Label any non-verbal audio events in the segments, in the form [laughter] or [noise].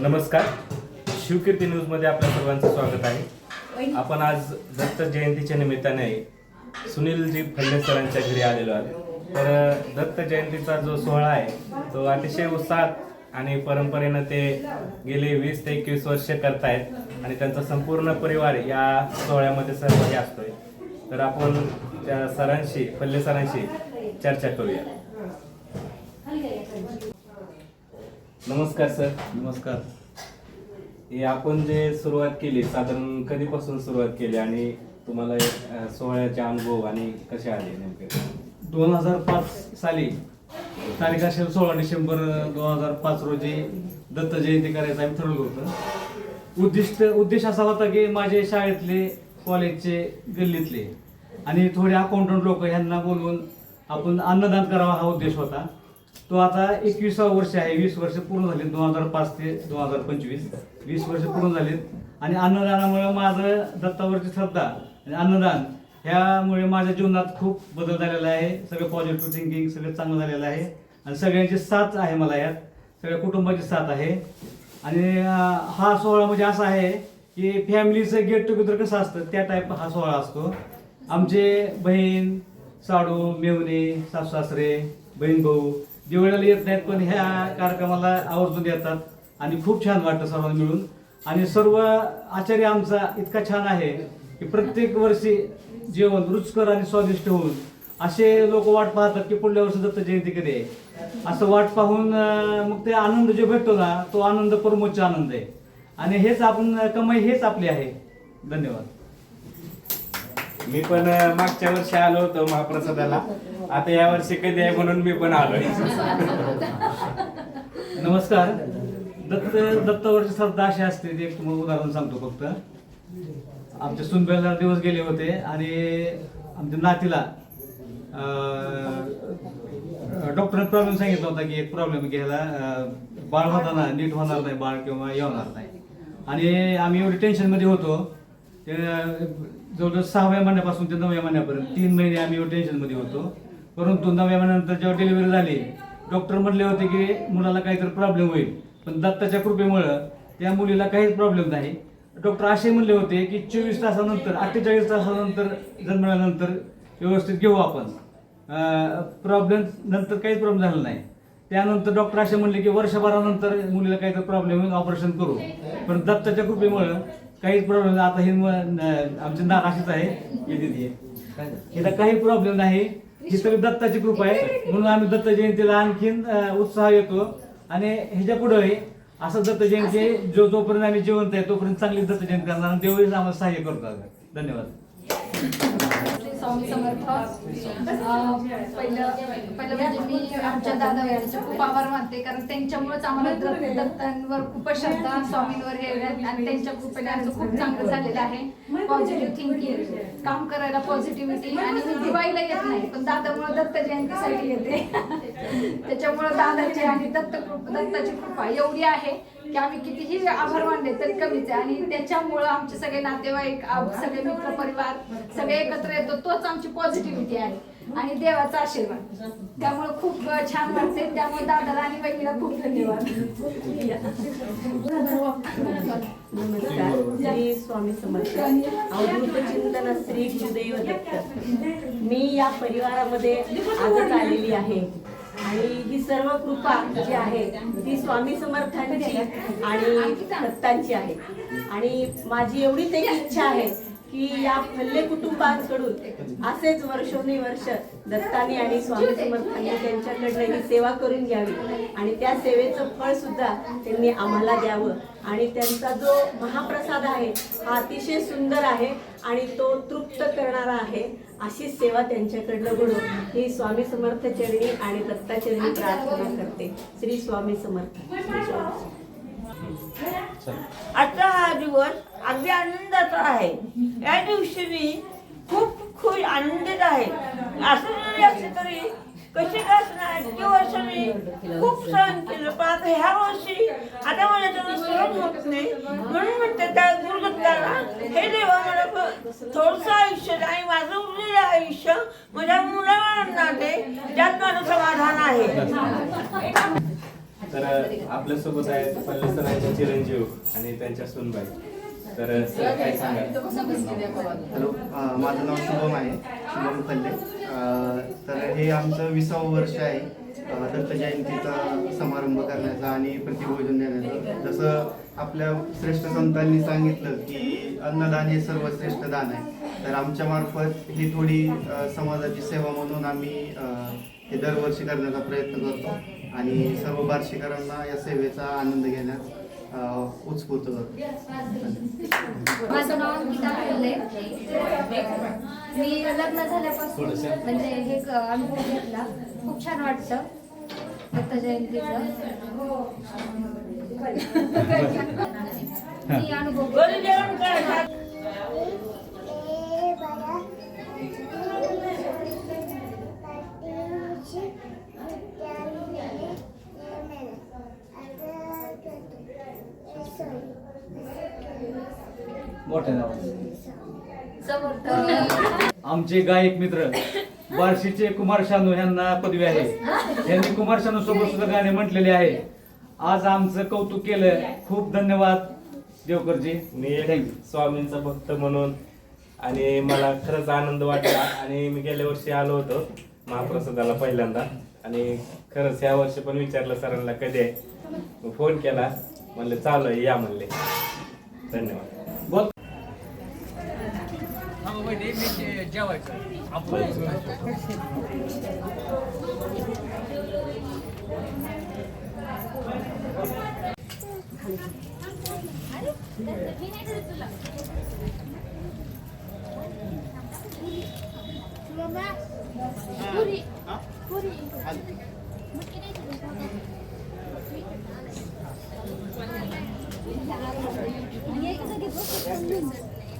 नमस्कार. शिवकीर्ती न्यूजमध्ये आपल्या सर्वांचं स्वागत आहे. आपण आज दत्त जयंतीच्या निमित्ताने सुनीलजी फडणे सरांच्या घरी आलेलो आहोत. तर दत्त जयंतीचा जो सोहळा आहे तो अतिशय उत्साहात आणि परंपरेनं ते गेले वीस ते एकवीस वर्ष करतायत आणि त्यांचा संपूर्ण परिवार या सोहळ्यामध्ये सहभागी असतोय. तर आपण त्या सरांशी फल्ले सरांशी चर्चा करूया. नमस्कार सर. नमस्कार. हे आपण जे सुरुवात केली साधारण कधीपासून सुरुवात केली आणि तुम्हाला सोहळ्याचे अनुभव आणि कसे आले नेमके? दोन हजार पाच साली तारीख असेल सोळा डिसेंबर दोन हजार पाच रोजी दत्त जयंती करायचं आम्ही ठरवलं होतं. उद्दिष्ट उद्देश असा होता की माझे शाळेतले कॉलेजचे गल्लीतले आणि थोडे अकाउंटंट लोक ह्यांना बोलवून आपण अन्नदान करावा हा उद्देश होता. तो आता एकविसावं वर्ष आहे. वीस वर्ष पूर्ण झाले दोन हजार पाच ते दोन हजार पंचवीस. वीस वर्ष पूर्ण झाले. आणि अन्नदानामुळे माझं दत्तावरची श्रद्धा आणि अन्नदान ह्यामुळे माझ्या जीवनात खूप बदल झालेला आहे. सगळं पॉझिटिव्ह थिंकिंग सगळं चांगलं झालेलं आहे. आणि सगळ्यांची साथ आहे मला यात. सगळ्या कुटुंबाची साथ आहे. आणि हा सोहळा म्हणजे असा आहे की फॅमिलीचं गेट टुगेदर कसं असतं त्या टाईप हा सोहळा असतो. आमचे बहीण साडू मेवणे सासू सासरे बहीण भाऊ दिवाळीला येत नाहीत पण ह्या कार्यक्रमाला आवर्जून येतात. आणि खूप छान वाटतं सर्वांना मिळून. आणि सर्व आचार्य आमचा इतका छान आहे की प्रत्येक वर्षी जेवण रुचकर आणि स्वादिष्ट होऊन असे लोक वाट पाहतात की पुढल्या वर्षी दत्त जयंती कधी आहे? असं वाट पाहून मग ते आनंद जो भेटतो ना तो आनंद परमोच्च आनंद आहे. आणि हेच आपण कमाई हेच आपली आहे. धन्यवाद. मी पण मागच्या वर्षी आलो होतो महाप्रसादाला. आता या वर्षी कधी आहे म्हणून मी पण आलोय. नमस्कार. दत्त दत्तावरची श्रद्धा अशी असते ते एक तुम्हाला उदाहरण सांगतो फक्त. आमच्या सुनबेला दिवस गेले होते आणि आमच्या नातीला डॉक्टरने प्रॉब्लेम सांगितला होता की एक प्रॉब्लेम घ्यायला बाळ होताना नीट होणार नाही बाळ किंवा येणार नाही. आणि आम्ही एवढी टेन्शनमध्ये होतो. ते जवळजवळ सहाव्या महिन्यापासून ते नवव्या महिन्यापर्यंत तीन महिने आम्ही टेन्शनमध्ये होतो. परंतु नवव्या महिन्यानंतर जेव्हा डिलिव्हरी झाली डॉक्टर म्हटले होते की मुलाला काहीतरी प्रॉब्लेम होईल. पण दत्ताच्या कृपेमुळं त्या मुलीला काहीच प्रॉब्लेम नाही. डॉक्टर असे म्हणले होते की चोवीस तासानंतर अठ्ठेचाळीस तासानंतर जन्मल्यानंतर व्यवस्थित घेऊ आपण. प्रॉब्लेम नंतर काहीच प्रॉब्लेम झाला नाही. त्यानंतर डॉक्टर असे म्हणले की वर्षभरानंतर मुलीला काहीतरी प्रॉब्लेम होईल ऑपरेशन करू. पण दत्ताच्या कृपेमुळं काहीच प्रॉब्लेम नाही. आता हे आमचे नाराशीच आहे. येते हिला काही प्रॉब्लेम नाही. ही सगळी दत्ताची कृपा आहे. म्हणून आम्ही दत्त जयंतीला आणखीन उत्साह येतो. आणि ह्याच्या पुढे असं दत्त जयंती जो जोपर्यंत आम्ही जिवंत आहे तोपर्यंत चांगली दत्त जयंती करणार. आणि तेवढीच आम्हाला सहाय्य करतो धन्यवाद. स्वामी समर्थ. पहिलं पहिलं म्हणजे मी आमच्या दादा यांचे खूप आभार मानते कारण त्यांच्यामुळेच आम्हाला दत्तांवर खूपच श्रद्धा स्वामींवर हे आणि त्यांच्या कृपेने आमचं खूप चांगलं झालेलं आहे. पॉझिटिव्ह थिंकिंग काम करायला पॉझिटिव्हिटी आणि दिवाळीला येत नाही पण दादामुळे दत्त जयंतीसाठी येते. [laughs] त्याच्यामुळे दादाची आणि दत्त दत्ताची कृपा एवढी आहे. की आम्ही कितीही आभार मानले तरी कमीच आहे. आणि त्याच्यामुळं आमचे सगळे नातेवाईक सगळे मित्र परिवार सगळे एकत्र येतो तोच आमची पॉझिटिव्हिटी आहे. आणि देवाचा आशीर्वाद. त्यामुळे खूप छान वाटते त्यामुळे दादाला आणि बहिणीला खूप धन्यवाद. नमस्कार श्री स्वामी समर्थ. अवधूत चिंतन श्री गुरुदेव दत्त. मी या परिवारामध्ये आजच आलेली आहे. आणि ही सर्व कृपा जी आहे ती स्वामी समर्थांची आणि दत्तांची आहे. आणि माझी एवढीच एक इच्छा आहे की या फल्ले कुटुंबांकडून असेच वर्षोनुवर्ष दत्तानी आणि स्वामी समर्थांनी त्यांच्याकडनं ही सेवा करून घ्यावी. आणि त्या सेवेचं फळ सुद्धा त्यांनी आम्हाला द्यावं. आणि त्यांचा जो महाप्रसाद आहे हा अतिशय सुंदर आहे आणि तो तृप्त करणारा आहे अशी सेवा त्यांच्याकडनं घडो ही स्वामी समर्थ चरणी आणि दत्ताचरणी प्रार्थना करते. श्री स्वामी समर्थ. अठरा हा दिवस अगदी आनंदाचा आहे. या दिवशी मी खूप खुश आनंदित आहे. असं जरी असले तरी कशी का असणार? इतके वर्ष मी खूप सहन केलं. पण आता ह्या वर्षी आता माझ्याकडून सहन होत नाही म्हणून म्हणते त्या गुरुदत्ताला हे देवा मला थोडस आयुष्य आणि माझं उरलेलं आयुष्य माझ्या मुलाबाळांना दे त्यात माझं समाधान आहे. तर आपल्यासोबत आहेत पल्ले चिरंजीव आणि त्यांच्या सुनबाई. तर काही सांगा हॅलो माझं नाव शुभम आहे शुभम खल्ले. तर हे आमचं विसावं वर्ष आहे. दत्त जयंतीचा समारंभ करण्याचा आणि प्रतिभोजन देण्याचा. जसं आपल्या श्रेष्ठ संतांनी सांगितलं की अन्नदान हे सर्वश्रेष्ठ दान आहे. तर आमच्या मार्फत ही थोडी समाजाची सेवा म्हणून आम्ही हे दरवर्षी करण्याचा प्रयत्न करतो. आणि सर्व बार्शीकरांना या सेवेचा आनंद घेण्यास उत्स्फूर्त करतो माझं नाव अंकिता कोल्हे मी लग्न झाल्यापासून म्हणजे हे क- अनुभव घेतला. खूप छान वाटतं. दत्त जयंतीचं [laughs] मी अनुभव मोठ्या नाव समर्थ आमचे गायक मित्र बार्शीचे कुमार शानू यांना पदवी आहे. यांनी कुमार शानू सोबत सुद्धा गाणे म्हटलेले आहे. आज आमचं कौतुक केलं. खूप धन्यवाद देवकरजी. मी स्वामींचा भक्त म्हणून आणि मला खरंच आनंद वाटला. आणि मी गेल्या वर्षी आलो होतो महाप्रसादाला पहिल्यांदा. आणि खरंच ह्या वर्षी पण विचारलं सरांना कधी आहे. मग फोन केला. म्हणले चालू आहे या म्हणले. धन्यवाद. बोल बने कसं ते जेवण कर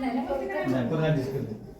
नाही ना नाही पुन्हा डिस्कस